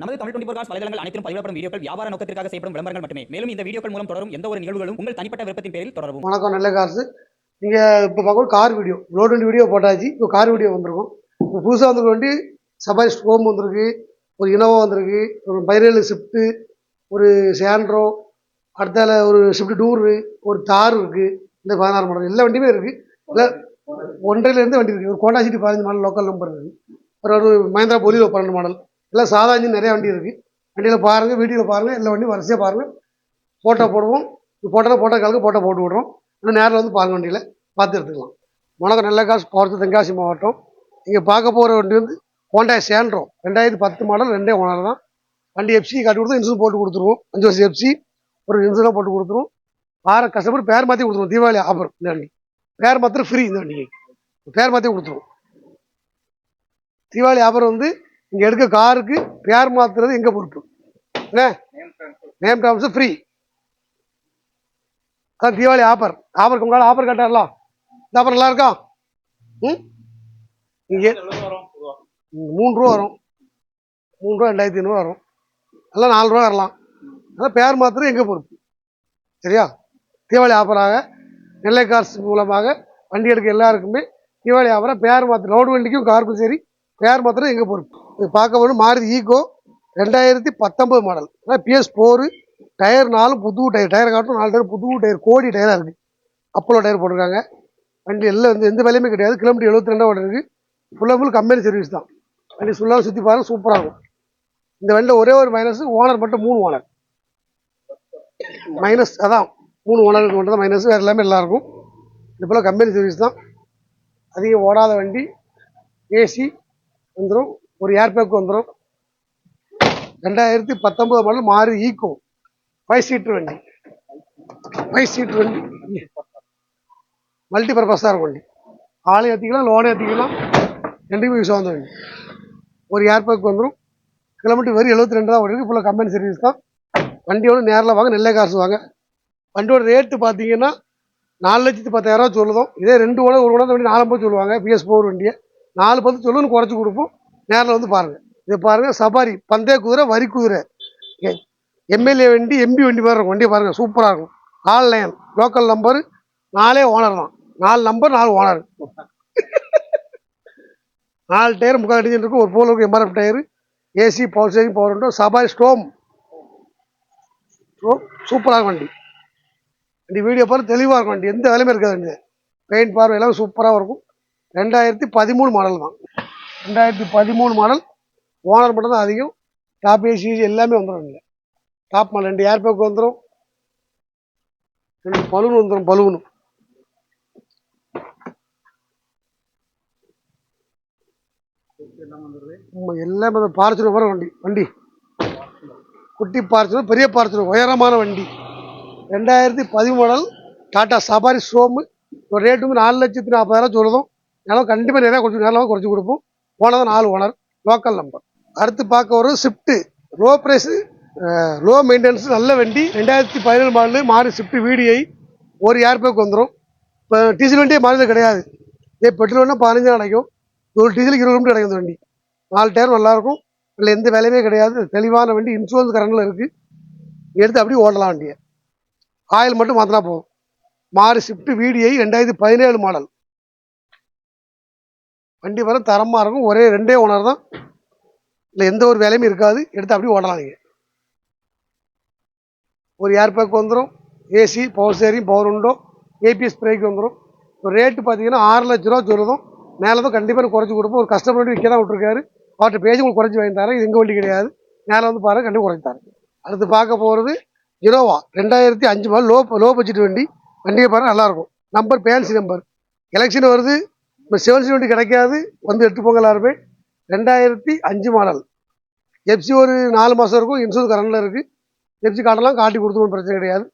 நமது Tamil twenty four cos வலைதளங்கள் அனைத்தும் பதிவிடப்படும் வீடியோக்கள் வியாபார நோக்கத்திற்காக செய்யப்படும் விளம்பரங்கள் மட்டுமே. மேலும் இந்த வீடியோக்கள் மூலம் தொடரும் எந்த ஒரு நிகழ்வுகளும் உங்கள் தனிப்பட்ட விருப்பத்தின் பேரில் தொடரும் வணக்கம் நல்ல காசு. நீங்கள் இப்போ பார்க்க கார் வீடியோ லோடு வீடியோ போட்டாச்சு இப்போ கார் வீடியோ வந்திருக்கும். இப்போ புதுசாக வந்திருக்க வண்டி சபாரி ஸ்டோம் வந்திருக்கு ஒரு இனோவா வந்திருக்கு ஒரு பைரேலு ஷிஃப்ட்டு ஒரு சேண்ட்ரோ அடுத்தால ஒரு ஷிஃப்ட் டூரு ஒரு தார் இருக்குது இந்த பதினாறு மாடல் எல்லா வண்டியுமே இருக்குது இல்லை ஒன்றையிலேருந்து வண்டி இருக்குது ஒரு கோண்டா சிட்டி பதினஞ்சு மாடல் லோக்கல் நம்பர் இருக்குது அப்புறம் ஒரு மஹேந்திரா பொலியோ பன்னெண்டு மாடல் எல்லாம் சாதா இன்ஜின் நிறைய வண்டி இருக்குது வண்டியில் பாருங்கள் வீடியோவில் பாருங்கள் எல்லா வண்டியும் வரிசையாக பாருங்கள் ஃபோட்டோ போடுவோம். போட்டோனா போட்டோ காலுக்கு ஃபோட்டோ போட்டு விடுறோம். இன்னும் நேரில் வந்து பாருங்க வண்டியில். பார்த்து எடுத்துக்கலாம். வணக்கம் நல்ல காசு போகிறது தென்காசி மாவட்டம். இங்கே பார்க்க போகிற வண்டி வந்து ஹோண்டா சேண்ட்ரோ ரெண்டாயிரத்தி பத்து மாடல் ரெண்டே ஓனர் தான். வண்டி எஃப்சி காட்டி கொடுத்து இன்சூரன்ஸ் போட்டு கொடுத்துருவோம். அஞ்சு வருஷம் எஃப்சி ஒரு இன்சூரன்ஸ் போட்டு கொடுத்துருவோம். ஆறு கஸ்டமர் பேர் மாற்றி கொடுத்துருவோம். தீபாவளி ஆஃபர் இந்த வண்டி. பேர் மாத்திரம் ஃப்ரீ இந்த வண்டிக்கு. பேர் மாற்றி கொடுத்துருவோம். தீபாவளி ஆஃபர் வந்து இங்கே எடுக்க காருக்கு பேர் மாற்றுறது எங்கள் பொறுப்பு? என்ன? நேம் ட்ரான்ஸ்ஃபர் ஃப்ரீ அதான் தீபாவளி ஆஃபர் ஆஃபருக்கு முன்னாடி ஆஃபர் கட்டார்ல? இந்த ஆஃபர் நல்லா இருக்கா? ம்? இங்கே மூணு ரூபா வரும். மூணு ரூபா ரெண்டாயிரத்தி ஐநூறுவா வரும். எல்லாம் நாலு ரூபா வரலாம். அதான் பேர் மாத்திரம் எங்கள் பொறுப்பு? சரியா? தீபாவளி ஆஃபராக நெல்லை கார்ஸ் மூலமாக வண்டி எடுக்க எல்லாருக்குமே தீபாவளி ஆஃபராக பேர் மாத்திரம் ரோடு வண்டிக்கும் காருக்கும் சரி பேர் மாத்திரம் எங்கள் பொறுப்பு இது பார்க்க போகணும் மாறுதி ஈகோ ரெண்டாயிரத்தி பத்தொம்பது மாடல் ஆனால் பிஎஸ் ஃபோரு டயர் நாலு புது டயர் டயர் காட்டும் நாலு டயர் புது டயர் கோடி டயராக இருக்குது அப்போலோ டயர் போட்டிருக்காங்க. வண்டி எல்லாம் வந்து எந்த வேலையுமே கிடையாது. கிலோமீட்டர் எழுபத்தி ரெண்டாவது ஓட இருக்குது ஃபுல்லாக ஃபுல் கம்பெனி சர்வீஸ் தான். வண்டி ஃபுல்லாக சுற்றி பாருங்க சூப்பராக இருக்கும். இந்த வண்டியில் ஒரே ஒரு மைனஸ் ஓனர் மட்டும் மூணு ஓனர் மைனஸ் அதான் மூணு ஓனருக்கு மட்டும் தான் மைனஸ் வேறு எல்லாமே நல்லா இருக்கும். இது போல் கம்பெனி சர்வீஸ் தான். அதிகம் ஓடாத வண்டி. ஏசி வந்துடும் ஒரு ஏர் பேக் வந்துடும் ரெண்டாயிரத்தி பத்தொன்பது மாடல் மாறு ஈக்கோ ஃபைவ் சீட்ரு வண்டி. ஃபைவ் சீட்ரு வண்டி. மல்டி பர்பஸாக இருக்கும் வண்டி. ஆளை ஏற்றிக்கலாம் லோனை ஏற்றிக்கலாம் ரெண்டுமே யூஸ் ஆகுந்த வண்டி. ஒரு ஏர் பேக் வந்துடும் கிலோமீட்டர் வெறும் எழுபத்தி ரெண்டு தான் ஓடிருக்கு ஃபுல்லாக கம்பெனி சர்வீஸ் தான். வண்டியோட நேரில் வாங்க நெல்லை காசு வாங்க. வண்டியோட ரேட்டு பார்த்தீங்கன்னா நாலு லட்சத்து பத்தாயிரரூவா சொல்லுதோம். இதே ரெண்டு ஓட ஒரு ஓட வண்டி நாலம்பது சொல்லுவாங்க. பிஎஸ் ஃபோர் வண்டியை. நாலு பத்து சொல்லுன்னு குறைச்சி கொடுப்போம். நேரில் வந்து பாருங்கள் இதை பாருங்கள் சபாரி பந்தய குதிரை வரி குதிரை. எம்எல்ஏ வண்டி எம்பி வண்டி மாதிரி இருக்கும். வண்டியை பாருங்கள் சூப்பராக இருக்கும். ஆல் லைன் லோக்கல் நம்பரு நாலே ஓனர் தான். நாலு நம்பர் நாலு ஓனர் நாலு டயர் முக்கால் அடிச்சுட்டு இருக்கும். ஒரு போல் இருக்கும் MRF tyre AC power steering power window Safari Storme Storme சூப்பராக இருக்கும் வண்டி. வண்டி வீடியோ பாரு தெளிவாக இருக்கும் வண்டி. எந்த வேலையுமே இருக்காது வண்டி. பெயிண்ட் பார்வை எல்லாம் சூப்பராக இருக்கும். ரெண்டாயிரத்தி பதிமூணு மாடல் தான். ரெண்டாயிரத்தி பதிமூணு மாடல் ஓனர் மட்டும் தான் அதிகம். டாப் ஏசி எல்லாமே வந்துடும் இல்லை டாப் மாடல் ரெண்டு ஏர் பேக் வந்துடும் ரெண்டு பலூன் வந்துடும் பலூனு எல்லாமே அந்த பார்ச்சுனர் வர வண்டி வண்டி. குட்டி பார்ச்சுனர் பெரிய பார்ச்சுனர் உயரமான வண்டி. ரெண்டாயிரத்தி பதிமூணு மாடல் டாடா சபாரி ஷோமு ஒரு ரேட்டு வந்து நாலு லட்சத்தி நாற்பதாயிரம் சொல்லுதும். நிலம் கண்டிப்பாக நிறையா கொஞ்சம் நிலம் குறைச்சி கொடுப்போம். ஓனர் தான் நாலு ஓனர் லோக்கல் நம்பர் அடுத்து பார்க்க ஒரு Swift low price low maintenance நல்ல வண்டி. ரெண்டாயிரத்தி பதினேழு மாடலு மாறி ஸ்விஃப்ட் விடிஐ ஒரு ஏர் பேக் வந்துடும் இப்போ டீசல் வண்டியே மாறினது கிடையாது. இதே பெட்ரோல் வேணால் பதினஞ்சு கிடைக்கும். ஒரு டீசலுக்கு இருபது கிலோமீட்டர் கிடைக்கும் வண்டி. நாலு டயர் நல்லாயிருக்கும் இல்லை எந்த வேலையுமே கிடையாது. தெளிவான வண்டி இன்சூரன்ஸ் கரண்டில் இருக்குது எடுத்து அப்படியே ஓடலாம் வண்டியை. ஆயில் மட்டும் மாற்றினா போதும். மாறி ஸ்விஃப்ட் விடிஐ ரெண்டாயிரத்தி பதினேழு மாடல் வண்டி வர தரமாக இருக்கும். ஒரே ரெண்டே ஓனர் தான். இல்லை எந்த ஒரு வேலையும் இருக்காது. எடுத்து அப்படியே ஓடலாம் நீங்கள் ஒரு ஏர் பேக் வந்துடும் AC power steering power window ABS brake வந்துடும் இப்போ ரேட்டு பார்த்தீங்கன்னா ஆறு லட்ச ரூபா சொல்லுதும். மேலே தான் கண்டிப்பாக குறைச்சி கொடுப்போம். ஒரு கஸ்டமர் வண்டி விற்க தான் விட்ருக்காரு அவர்கிட்ட பேசி உங்களுக்கு குறைச்சி வாங்கி தரேன். இது எங்கள் வண்டி கிடையாது. மேலே வந்து பாருங்க கண்டிப்பாக குறைச்சி தரேன். அடுத்து பார்க்க போகிறது இனோவா ரெண்டாயிரத்தி அஞ்சு மாதம் லோ லோ பட்ஜெட் வண்டி. வண்டியை பாருங்கள் நல்லாயிருக்கும் நம்பர் பேன்சி நம்பர் எலெக்ஷன் வருது. இப்போ சிவன்சி வண்டி கிடைக்காது வந்து எட்டு போங்க எல்லாருமே ரெண்டாயிரத்தி அஞ்சு மாடல். எஃப்சி ஒரு நாலு மாதம் இருக்கும் இன்சூரன்ஸ் கரண்டில் இருக்குது எஃப்சி காட்டெல்லாம் காட்டி கொடுத்துருவோம் பிரச்சனை கிடையாது.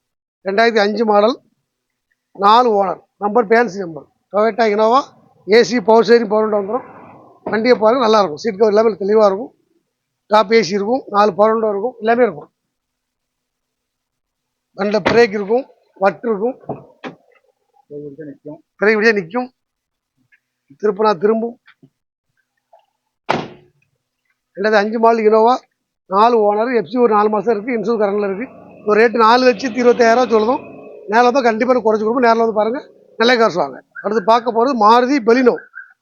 ரெண்டாயிரத்தி அஞ்சு மாடல் நாலு owner. Number fancy number Toyota Innova AC power steering power window வந்துடும் வண்டியை பாருங்க நல்லாயிருக்கும் சீட் கவர் எல்லாமே தெளிவாக இருக்கும். டாப் ஏசி இருக்கும் நாலு பவர் விண்டோ இருக்கும் எல்லாமே இருக்கும். வண்டியில் பிரேக் இருக்கும் வட்டு இருக்கும். பிரேக் விடியா நிற்கும் திருப்பினா திரும்பும். ரெண்டாவது அஞ்சு மாடல் இனோவா? நாலு ஓனர் எஃப்சி ஒரு நாலு மாதம் இருக்குது இன்சூர் கரண்டில் இருக்குது ஒரு ரேட்டு நாலு லட்சத்தி இருபத்தாயிரம் சொல்லுதும். நேரில் தான் கண்டிப்பாக குறைச்சி கொடுப்போம். நேரில் வந்து பாருங்கள் நல்லா காசு வாங்க. அடுத்து பார்க்க போகிறது மாருதி பெலினோ.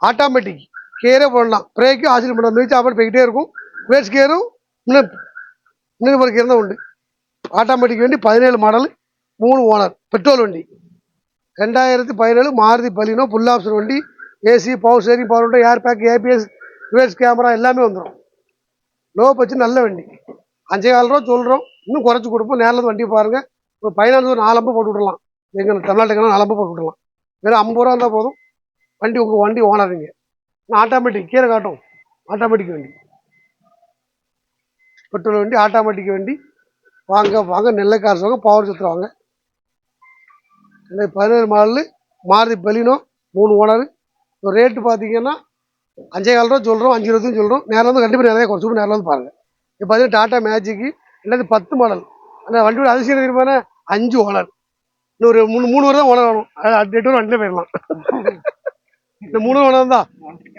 ஆட்டோமேட்டிக் கேரே போடலாம். பிரேக்கு ஆசிரியர் பண்ணலாம் மிதிச்சு ஆப்பர் போய்கிட்டே இருக்கும். வேஸ்ட் கேரும் இன்னும் இன்னும் ஒரு கேர் தான் உண்டு. ஆட்டோமேட்டிக் வண்டி பதினேழு மாடல் மூணு ஓனர் பெட்ரோல் வண்டி. ரெண்டாயிரத்தி பதினேழு மாருதி பலினோ ஃபுல் ஆப்ஷன் வண்டி. AC power steering power window air bag ABS reverse camera எல்லாமே வந்துடும் லோ பட்ஜெட் நல்ல வண்டி. அஞ்சே கால் ரூபா சொல்கிறோம் இன்னும் குறைச்சி கொடுப்போம். நேரில் வந்து வண்டி பாருங்கள் இப்போ பதினாலு ஒரு நாலம்பு போட்டு விடலாம். எங்கள் தமிழ்நாட்டுக்கு நாலம்பு போட்டு விடலாம். வெறும் ஐம்பது ரூபா இருந்தால் போதும். வண்டி உங்கள் வண்டி ஓனருங்க ஆட்டோமேட்டிக் கீழே காட்டும். ஆட்டோமேட்டிக் வண்டி. பெட்ரோல் வண்டி ஆட்டோமேட்டிக் வண்டி. வாங்க வாங்க. நெல்லை காசு வாங்க பவர் சத்திரம் வாங்க. பதினேழு மாடலு மாருதி பெலினோ மூணு ஓனர். ரேட்டு பார்த்தீங்கன்னா அஞ்சே கால் ரூபா சொல்கிறோம் அஞ்சு இருபதுன்னு சொல்கிறோம் நேரில் வந்து கண்டிப்பாக நிறைய குறைச்சி நேரில் வந்து பாருங்கள் இப்போ பார்த்தீங்கன்னா டாட்டா மேஜிக்கு ரெண்டாயிரத்தி பத்து மாடல் அந்த வண்டியோட அதிசயம் தெரியுமான அஞ்சு ஓனர். இன்னொரு மூணு மூணு வருடம் ஓனர் ஆகணும். அது எட்டு வரும் வண்டியில் போயிடலாம் இந்த மூணு ஓனர் தான்.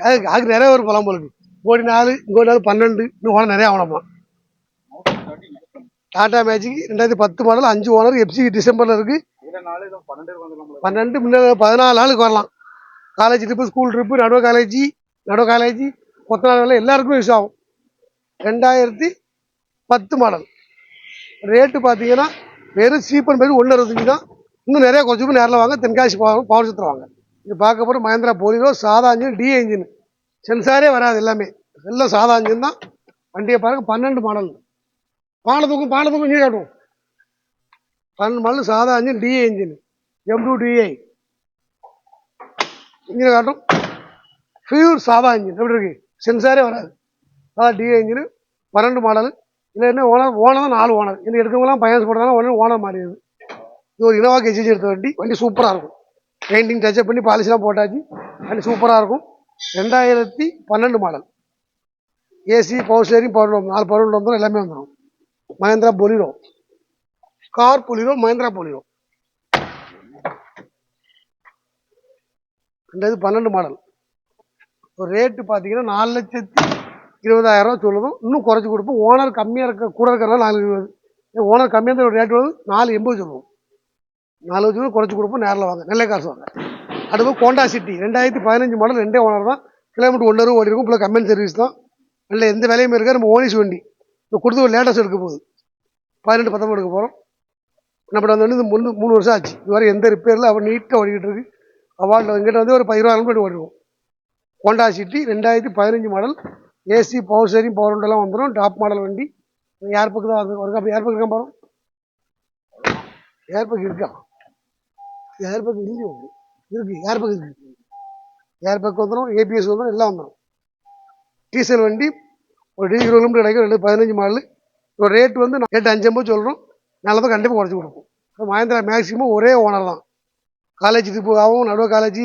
அதுக்கு அதுக்கு நிறைய ஒரு பழம் போலுக்கு கோடி நாலு கோடி நாலு பன்னெண்டு இன்னும் ஓனர் நிறைய ஆகணுமா? டாடா மேஜிக் ரெண்டாயிரத்தி பத்து மாடல் அஞ்சு ஓனர் எஃப்சி டிசம்பரில் இருக்குது பன்னெண்டு முன்னாடி பதினாலு நாளுக்கு வரலாம். காலேஜ் ட்ரிப்பு ஸ்கூல் ட்ரிப்பு நடுவ காலேஜ் நடுவ காலேஜ் கொத்தனார் வேலை எல்லாருக்குமே யூஸ் ஆகும். ரெண்டாயிரத்தி பத்து மாடல் ரேட்டு பார்த்தீங்கன்னா வெறும் சீப்பன் பேர் ஒன்று அறுபத்தஞ்சு தான். இன்னும் நிறையா கொஞ்சம் நேரில் வாங்க. தென்காசி பவர் பவர் சுத்தம் வாங்க. இது பார்க்க போகிற மஹேந்திரா போலிரோ சாதா இன்ஜின் டி இன்ஜின் சென்சாரே வராது எல்லாமே. எல்லாம் சாதா இன்ஜின் தான். வண்டியை பாருங்க பன்னெண்டு மாடல் பாலத்துக்கும் பாலத்துக்கும் இன்ஜின் காட்டுவோம். பன்னெண்டு மாடல் சாதா engine DA engine M two DI இன்ஜினை காட்டும். பியூர் சாதா இன்ஜின் எப்படி இருக்கு? சென்சாரே வராது. அதாவது டிஏ இன்ஜின் பன்னெண்டு மாடல். இல்லை என்ன ஓனர் ஓனர் தான் நாலு ஓனர். இன்னும் எடுக்கிறவங்களாம் பயன்ஸ் போடுறதால உடனே ஓனர் மாறிடுது. இது ஒரு இனோவா கெஜிஜி எடுத்த வண்டி. வண்டி சூப்பராக இருக்கும். பெயிண்டிங் டச்சப் பண்ணி பாலிசிலாம் போட்டாச்சு. வண்டி சூப்பராக இருக்கும். ரெண்டாயிரத்தி பன்னெண்டு model. AC power steering power நாலு பவர் வந்துடும் எல்லாமே வந்துடும் Mahindra Bolero car Bolero Mahindra Bolero ரெண்டாவது பன்னெண்டு மாடல். ஒரு ரேட்டு பார்த்தீங்கன்னா நாலு லட்சத்தி இருபதாயிரம் ரூபா சொல்லுதும். இன்னும் குறைச்சி கொடுப்போம். ஓனர் கம்மியாக இருக்க கூட இருக்கிறனால நாலு இருபது. ஓனர் கம்மியாக இருந்த ரேட் வந்து நாலு எண்பது சொல்லுவோம். நாலு லட்சம் குறைச்சி கொடுப்போம். நேரில் வாங்க. நெல்லை காசு வாங்க. அடுத்து கோண்டா சிட்டி. ரெண்டாயிரத்தி பதினஞ்சு மாடல் ரெண்டே ஓனர் தான். கிலோமீட்டர் ஒன்று ரூபா ஓடி இருக்கும் இப்போ கம்பெனி சர்வீஸ் தான். நல்ல எந்த வேலையுமே இருக்காது. நம்ம ஓனிஸ் வண்டி. இப்போ கொடுத்து ஒரு லேட்டஸ்ட் எடுக்க போகுது. பதினெட்டு பத்தொம்பது எடுக்க போகிறோம் நம்ம வந்து வந்து மூணு மூணு வருஷம் ஆச்சு. இதுவரை எந்த ரிப்பேரில் அவன் நீட்டாக ஓடிக்கிட்டு இருக்கு. அவார்டில் எங்கிட்ட வந்து ஒரு பதினோரு கிலோமீட்டர் ஓடிடுவோம் ஹோண்டா சிட்டி ரெண்டாயிரத்தி பதினஞ்சு model AC power steering power விண்டோலாம் வந்துடும் டாப் மாடல் வண்டி. ஏர் பக்கு தான் வருது அப்படி ஏர் பக்கு இருக்கா பாருங்க ஏர் பக்கு இருக்கா? ஏர் பக்கு இல்லையோ இருக்கு. ஏர் பக்கு இருக்கு. ஏர் பக் வந்துடும் ஏபிஎஸ் வந்துடும் எல்லாம் வந்துடும் டீசல் வண்டி. ஒரு டீசல் இருபது கிலோமீட்டர் கிடைக்கும். ரெண்டு பதினஞ்சு மாடல் ஒரு ரேட் வந்து ரேட் அஞ்சு ஐம்பது சொல்கிறோம் நல்லதாக கண்டிப்பாக குறைச்சி கொடுப்போம். மகேந்திரா மேக்ஸிமம் ஒரே ஓனர் தான். காலேஜ் ட்ரிப்பு ஆகும் நடுவ காலேஜ்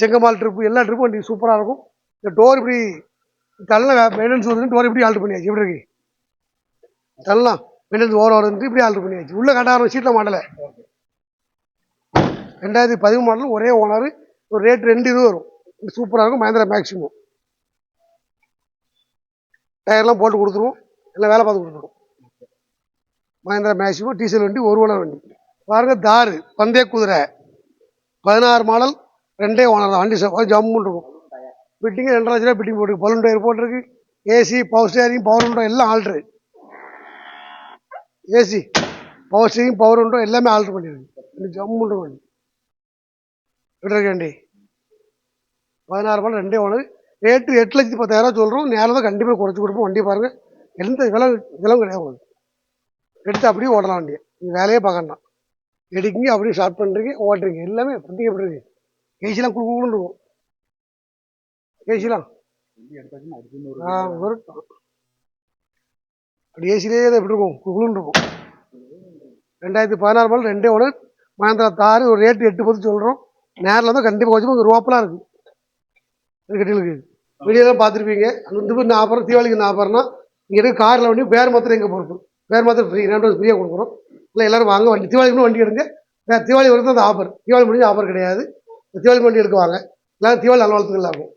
செங்கமால் ட்ரிப்பு எல்லா ட்ரிப்பும் வண்டி சூப்பராக இருக்கும். இந்த டோர் இப்படி தள்ளலாம் மெயின்டெனன்ஸ் வருதுன்னு டோர் இப்படி ஆல்ட்ரு பண்ணியாச்சு. எப்படி இருக்கு? தள்ளலாம் மெயின்டெனன்ஸ் ஓவர் வருது இப்படி ஆல்ட்ரு பண்ணியாச்சு. உள்ளே கட்டாரம் சீட்டில் மாடலை ரெண்டாயிரத்தி பதிமூணு மாடல் ஒரே ஓனர் ஒரு ரேட் ரெண்டு இது வரும். சூப்பராக இருக்கும் மஹேந்திரா மேக்ஸிமம் டயர்லாம் போட்டு கொடுத்துருவோம். எல்லாம் வேலை பார்த்து கொடுத்துருவோம். மஹேந்திரா மேக்ஸிமம் டீசல் வண்டி ஒரு ஓனர் வண்டி. பாருங்க தாரு பந்தய குதிரை. பதினாறு மாடல் ரெண்டே ஓனர் தான். வண்டி ஜம்முன்னு இருக்கும். ஃபிட்டிங்கு ரெண்டரை லட்ச ரூபா ஃபிட்டிங் போட்டு பலூன் டயர் போட்டிருக்கு. AC power steering power window எல்லாம் alter AC power steering power window எல்லாமே ஆல்ட்ரு பண்ணியிருக்கு ஜம்முன்ற வண்டி. எப்படி வண்டி? பதினாறு மாடல் ரெண்டே ஓனர். ரேட்டு எட்டு லட்சத்தி பத்தாயிரம் சொல்கிறோம் நேரில் தான் கண்டிப்பாக குறைச்சி கொடுப்போம். வண்டி பாருங்கள் எந்த விலை விலவும் கிடையாது எடுத்து அப்படியே ஓடலாம் வண்டியை. நீங்கள் வேலையே பார்க்கணும் எடுக்கீங்க அப்படியே ஸ்டார்ட் பண்ணுறீங்க ஓட்டுறீங்க எல்லாமே பண்டிகை எப்படி இருக்கு ஏசிலாம் குகுகுளுன்னு இருக்கும். ஏசிலாம் அப்படி ஏசிலே தான் எப்படி இருக்கும். குழு குழுன்னு இருக்கும். ரெண்டாயிரத்தி பதினாறு மாடல் ரெண்டே ஒன்று மகேந்திரா தாறு ஒரு ரேட்டு எட்டு பத்து சொல்கிறோம் நேரில் தான் கண்டிப்பாக கொஞ்சம் ரோப்பெலாம் இருக்குது கட்டிலுக்கு. வீடியோலாம் பார்த்துருப்பீங்க. அந்த வந்து நாற்பது தீபாவளிக்கு நாற்பதுனா இங்கே இருக்க காரில் வண்டி பேர் மாத்திரம் எங்கே பொறுப்பு? பேர் மாத்திரம் ஃப்ரீ ரெண்டு ஃப்ரீயாக கொடுக்குறோம். இல்லை எல்லாரும் வாங்க வண்டி தீபாவளிக்கு வண்டி எடுங்க. தீபாவளி வரைக்கும் அந்த ஆஃபர் தீபாவளி முடிஞ்சு ஆஃபர் கிடையாது. தீபாவளி வண்டி எடுக்க வாங்க. எல்லாம் தீபாவளி நல்வாழ்த்துக்கள் ஆகும்.